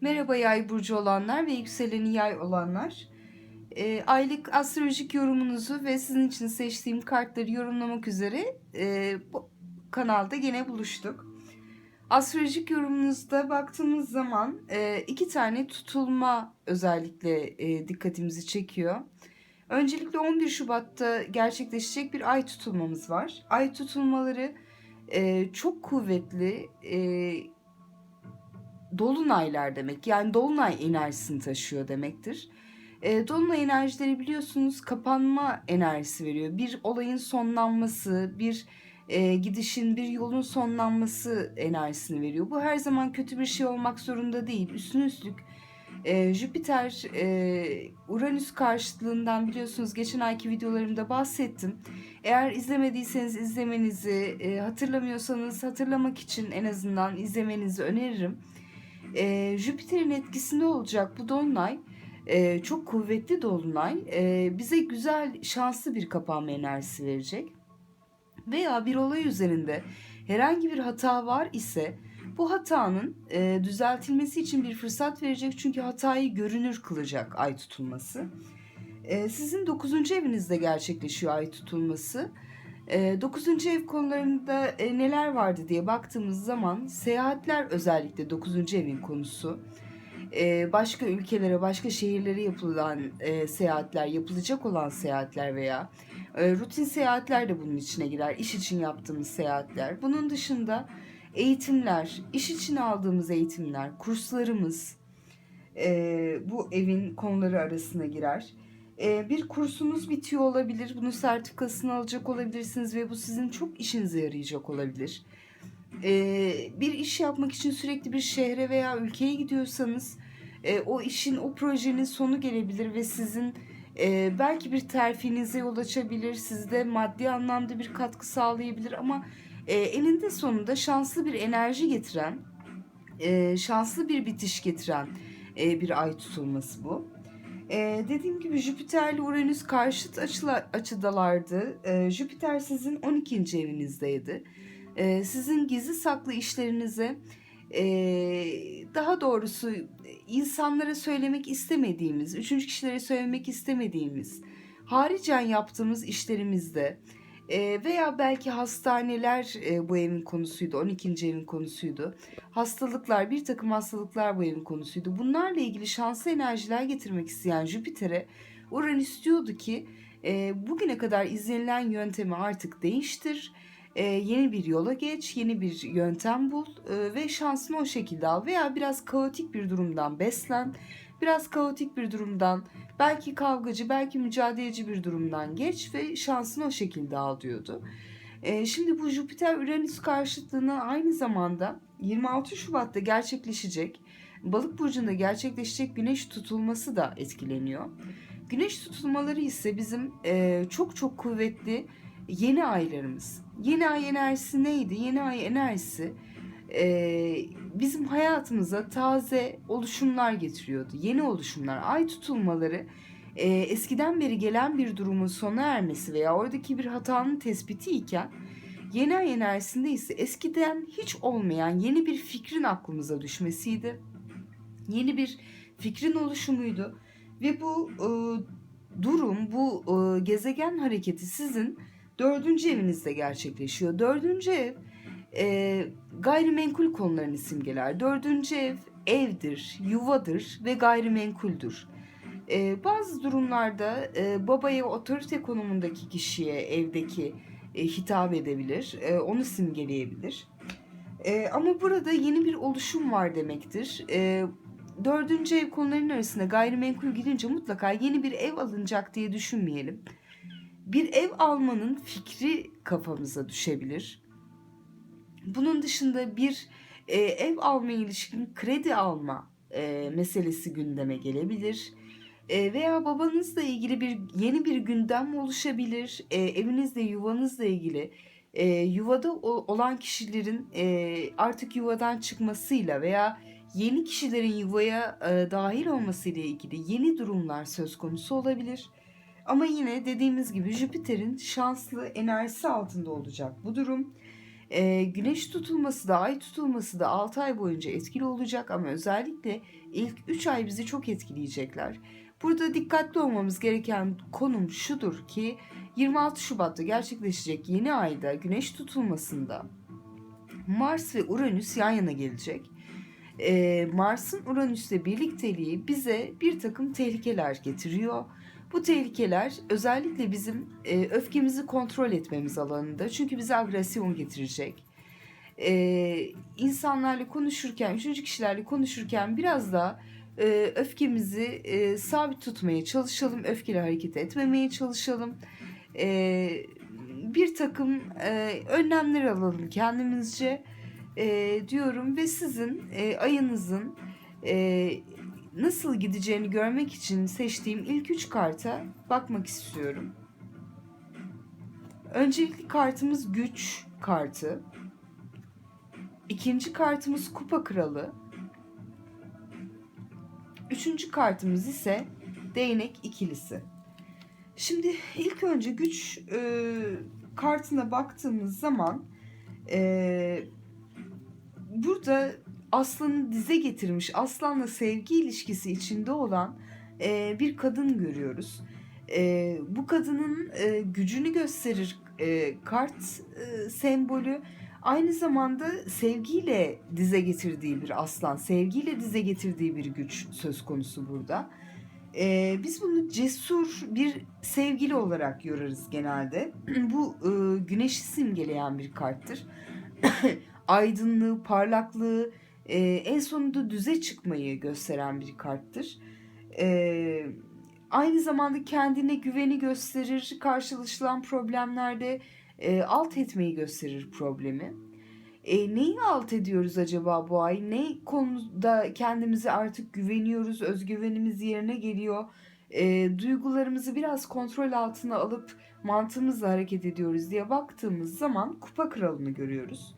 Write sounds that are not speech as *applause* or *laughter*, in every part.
Merhaba yay burcu olanlar ve yükseleni yay olanlar. Ee, aylık astrolojik yorumunuzu ve sizin için seçtiğim kartları yorumlamak üzere e, bu kanalda gene buluştuk. Astrolojik yorumunuzda baktığımız zaman e, iki tane tutulma özellikle e, dikkatimizi çekiyor. Öncelikle 11 Şubat'ta gerçekleşecek bir ay tutulmamız var. Ay tutulmaları e, çok kuvvetli, e, dolunaylar demek. Yani dolunay enerjisini taşıyor demektir. E, dolunay enerjileri biliyorsunuz kapanma enerjisi veriyor. Bir olayın sonlanması, bir e, gidişin, bir yolun sonlanması enerjisini veriyor. Bu her zaman kötü bir şey olmak zorunda değil. Üstüne üstlük e, Jüpiter e, Uranüs karşıtlığından biliyorsunuz geçen ayki videolarımda bahsettim. Eğer izlemediyseniz izlemenizi, e, hatırlamıyorsanız hatırlamak için en azından izlemenizi öneririm. E, Jüpiter'in etkisinde olacak bu dolunay e, çok kuvvetli dolunay e, bize güzel şanslı bir kapanma enerjisi verecek. Veya bir olay üzerinde herhangi bir hata var ise bu hatanın e, düzeltilmesi için bir fırsat verecek çünkü hatayı görünür kılacak ay tutulması. E, sizin 9. evinizde gerçekleşiyor ay tutulması. E, 9. ev konularında e, neler vardı diye baktığımız zaman seyahatler özellikle 9. evin konusu. E, başka ülkelere, başka şehirlere yapılan e, seyahatler, yapılacak olan seyahatler veya e, rutin seyahatler de bunun içine girer. İş için yaptığımız seyahatler. Bunun dışında eğitimler, iş için aldığımız eğitimler, kurslarımız bu evin konuları arasına girer. E, bir kursunuz bitiyor olabilir. Bunun sertifikasını alacak olabilirsiniz ve bu sizin çok işinize yarayacak olabilir. E, bir iş yapmak için sürekli bir şehre veya ülkeye gidiyorsanız e, o işin, o projenin sonu gelebilir ve sizin e, belki bir terfinize yol açabilir, sizde maddi anlamda bir katkı sağlayabilir ama e, eninde sonunda şanslı bir enerji getiren, şanslı bir bitiş getiren bir ay tutulması bu. E, dediğim gibi Jüpiter ile Uranüs karşıt açıla, açıdalardı. E, Jüpiter sizin 12. evinizdeydi. E, sizin gizli saklı işlerinize e, daha doğrusu insanlara söylemek istemediğimiz, üçüncü kişilere söylemek istemediğimiz, haricen yaptığımız işlerimizde veya belki hastaneler bu evin konusuydu, 12. evin konusuydu. Hastalıklar, bir takım hastalıklar bu evin konusuydu. Bunlarla ilgili şanslı enerjiler getirmek isteyen Jüpiter'e Uranüs diyordu ki bugüne kadar izlenilen yöntemi artık değiştir. E, yeni bir yola geç, yeni bir yöntem bul e, ve şansını o şekilde al. Veya biraz kaotik bir durumdan beslen, biraz kaotik bir durumdan, belki kavgacı, belki mücadeleci bir durumdan geç ve şansını o şekilde al diyordu. E, şimdi bu Jüpiter-Uranüs karşıtlığına aynı zamanda 26 Şubat'ta gerçekleşecek, Balık burcunda gerçekleşecek güneş tutulması da etkileniyor. Güneş tutulmaları ise bizim e, çok çok kuvvetli yeni aylarımız. Yeni ay enerjisi neydi? Yeni ay enerjisi e, bizim hayatımıza taze oluşumlar getiriyordu. Yeni oluşumlar, ay tutulmaları e, eskiden beri gelen bir durumun sona ermesi veya oradaki bir hatanın tespiti iken yeni ay enerjisinde ise eskiden hiç olmayan yeni bir fikrin aklımıza düşmesiydi. Yeni bir fikrin oluşumuydu ve bu e, durum, bu e, gezegen hareketi sizin dördüncü evinizde gerçekleşiyor. Dördüncü ev e, gayrimenkul konularını simgeler. Dördüncü ev evdir, yuvadır ve gayrimenkuldür. E, bazı durumlarda e, babaya otorite konumundaki kişiye evdeki e, hitap edebilir, e, onu simgeleyebilir. E, ama burada yeni bir oluşum var demektir. E, dördüncü ev konularının arasında gayrimenkul girince mutlaka yeni bir ev alınacak diye düşünmeyelim. Bir ev almanın fikri kafamıza düşebilir. Bunun dışında bir e, ev alma ilişkin kredi alma e, meselesi gündeme gelebilir. E, veya babanızla ilgili bir yeni bir gündem oluşabilir. E, evinizle, yuvanızla ilgili e, yuvada olan kişilerin e, artık yuvadan çıkmasıyla veya yeni kişilerin yuvaya e, dahil olmasıyla ilgili yeni durumlar söz konusu olabilir. Ama yine dediğimiz gibi Jüpiter'in şanslı enerjisi altında olacak bu durum. E, güneş tutulması da ay tutulması da 6 ay boyunca etkili olacak ama özellikle ilk 3 ay bizi çok etkileyecekler. Burada dikkatli olmamız gereken konum şudur ki 26 Şubat'ta gerçekleşecek yeni ayda güneş tutulmasında Mars ve Uranüs yan yana gelecek. Ee, Mars'ın Uranüs'le birlikteliği bize bir takım tehlikeler getiriyor. Bu tehlikeler özellikle bizim e, öfkemizi kontrol etmemiz alanında. Çünkü bize agresyon getirecek. Ee, insanlarla konuşurken, üçüncü kişilerle konuşurken biraz da e, öfkemizi e, sabit tutmaya çalışalım. Öfkeli hareket etmemeye çalışalım. E, bir takım e, önlemler alalım kendimizce e, diyorum ve sizin e, ayınızın e, nasıl gideceğini görmek için seçtiğim ilk üç karta bakmak istiyorum. Öncelikli kartımız güç kartı. İkinci kartımız kupa kralı. Üçüncü kartımız ise değnek ikilisi. Şimdi ilk önce güç e, kartına baktığımız zaman e, burada aslanı dize getirmiş, aslanla sevgi ilişkisi içinde olan e, bir kadın görüyoruz. E, bu kadının e, gücünü gösterir e, kart e, sembolü. Aynı zamanda sevgiyle dize getirdiği bir aslan, sevgiyle dize getirdiği bir güç söz konusu burada. Ee, biz bunu cesur bir sevgili olarak yorarız genelde. *clears throat* Bu e, güneşi simgeleyen bir karttır. *clears throat* Aydınlığı, parlaklığı, e, en sonunda düze çıkmayı gösteren bir karttır. E, aynı zamanda kendine güveni gösterir, karşılaşılan problemlerde e, alt etmeyi gösterir problemi. E, neyi alt ediyoruz acaba bu ay? Ne konuda kendimize artık güveniyoruz, özgüvenimiz yerine geliyor? E, duygularımızı biraz kontrol altına alıp mantığımızla hareket ediyoruz diye baktığımız zaman Kupa Kralı'nı görüyoruz.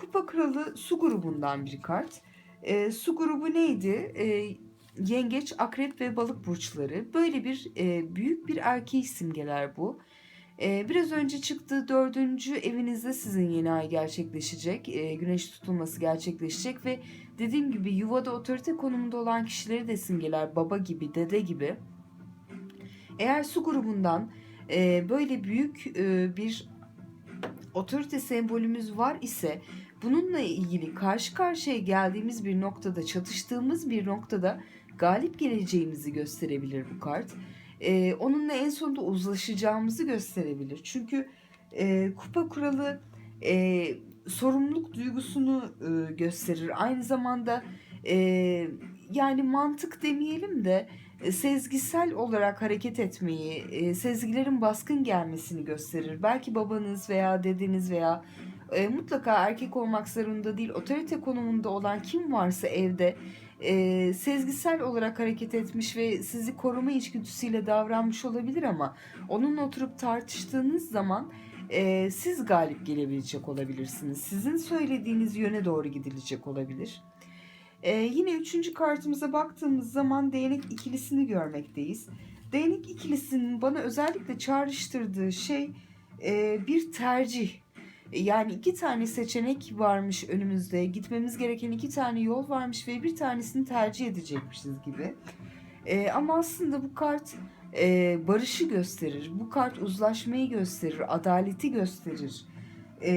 Kupa Kralı su grubundan bir kart. E, su grubu neydi? E, yengeç, akrep ve balık burçları. Böyle bir e, büyük bir erkeği simgeler bu. Ee, biraz önce çıktığı dördüncü evinizde sizin yeni ay gerçekleşecek. Ee, güneş tutulması gerçekleşecek ve dediğim gibi yuvada otorite konumunda olan kişileri de simgeler. Baba gibi, dede gibi. Eğer su grubundan e, böyle büyük e, bir otorite sembolümüz var ise bununla ilgili karşı karşıya geldiğimiz bir noktada, çatıştığımız bir noktada galip geleceğimizi gösterebilir bu kart e, onunla en sonunda uzlaşacağımızı gösterebilir. Çünkü e, kupa kuralı e, sorumluluk duygusunu e, gösterir. Aynı zamanda e, yani mantık demeyelim de e, sezgisel olarak hareket etmeyi, e, sezgilerin baskın gelmesini gösterir. Belki babanız veya dedeniz veya e, mutlaka erkek olmak zorunda değil, otorite konumunda olan kim varsa evde e, sezgisel olarak hareket etmiş ve sizi koruma içgüdüsüyle davranmış olabilir ama onunla oturup tartıştığınız zaman e, siz galip gelebilecek olabilirsiniz. Sizin söylediğiniz yöne doğru gidilecek olabilir. E, yine üçüncü kartımıza baktığımız zaman değnek ikilisini görmekteyiz. Değnek ikilisinin bana özellikle çağrıştırdığı şey e, bir tercih yani iki tane seçenek varmış önümüzde. Gitmemiz gereken iki tane yol varmış ve bir tanesini tercih edecekmişiz gibi. E, ama aslında bu kart e, barışı gösterir. Bu kart uzlaşmayı gösterir, adaleti gösterir. E,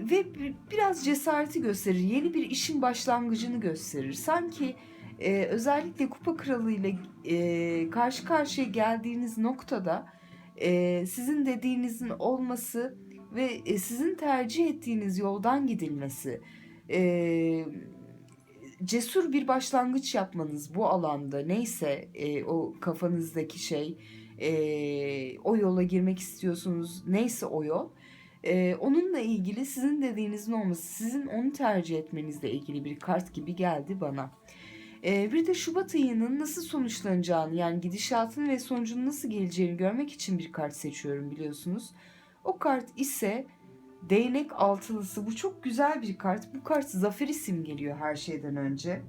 ve biraz cesareti gösterir. Yeni bir işin başlangıcını gösterir. Sanki e, özellikle Kupa Kralı ile e, karşı karşıya geldiğiniz noktada e, sizin dediğinizin olması ve e, sizin tercih ettiğiniz yoldan gidilmesi, e, cesur bir başlangıç yapmanız bu alanda neyse e, o kafanızdaki şey, e, o yola girmek istiyorsunuz neyse o yol, e, onunla ilgili sizin dediğinizin olması, sizin onu tercih etmenizle ilgili bir kart gibi geldi bana. E, bir de Şubat ayının nasıl sonuçlanacağını yani gidişatın ve sonucunun nasıl geleceğini görmek için bir kart seçiyorum biliyorsunuz. O kart ise değnek altılısı. Bu çok güzel bir kart. Bu kart zaferi simgeliyor her şeyden önce.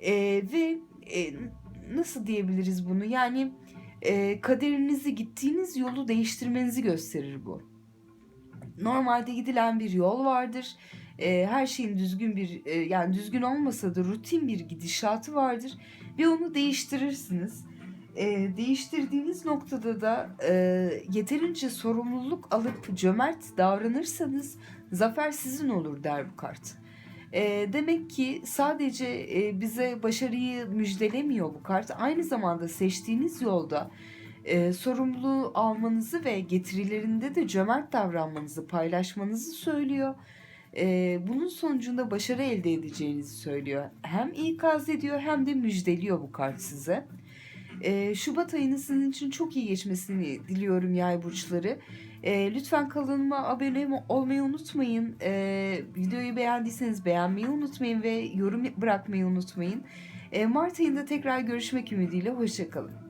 E, ve e, nasıl diyebiliriz bunu? Yani e, kaderinizi gittiğiniz yolu değiştirmenizi gösterir bu. normalde gidilen bir yol vardır. E, her şeyin düzgün bir e, yani düzgün olmasa da rutin bir gidişatı vardır ve onu değiştirirsiniz. E, değiştirdiğiniz noktada da e, yeterince sorumluluk alıp cömert davranırsanız zafer sizin olur der bu kart. E, demek ki sadece e, bize başarıyı müjdelemiyor bu kart. Aynı zamanda seçtiğiniz yolda e, sorumluluğu almanızı ve getirilerinde de cömert davranmanızı, paylaşmanızı söylüyor. E, bunun sonucunda başarı elde edeceğinizi söylüyor. Hem ikaz ediyor hem de müjdeliyor bu kart size. E, Şubat ayının sizin için çok iyi geçmesini diliyorum yay burçları. E, lütfen kanalıma abone olmayı unutmayın. E, videoyu beğendiyseniz beğenmeyi unutmayın ve yorum bırakmayı unutmayın. E, Mart ayında tekrar görüşmek ümidiyle. Hoşçakalın.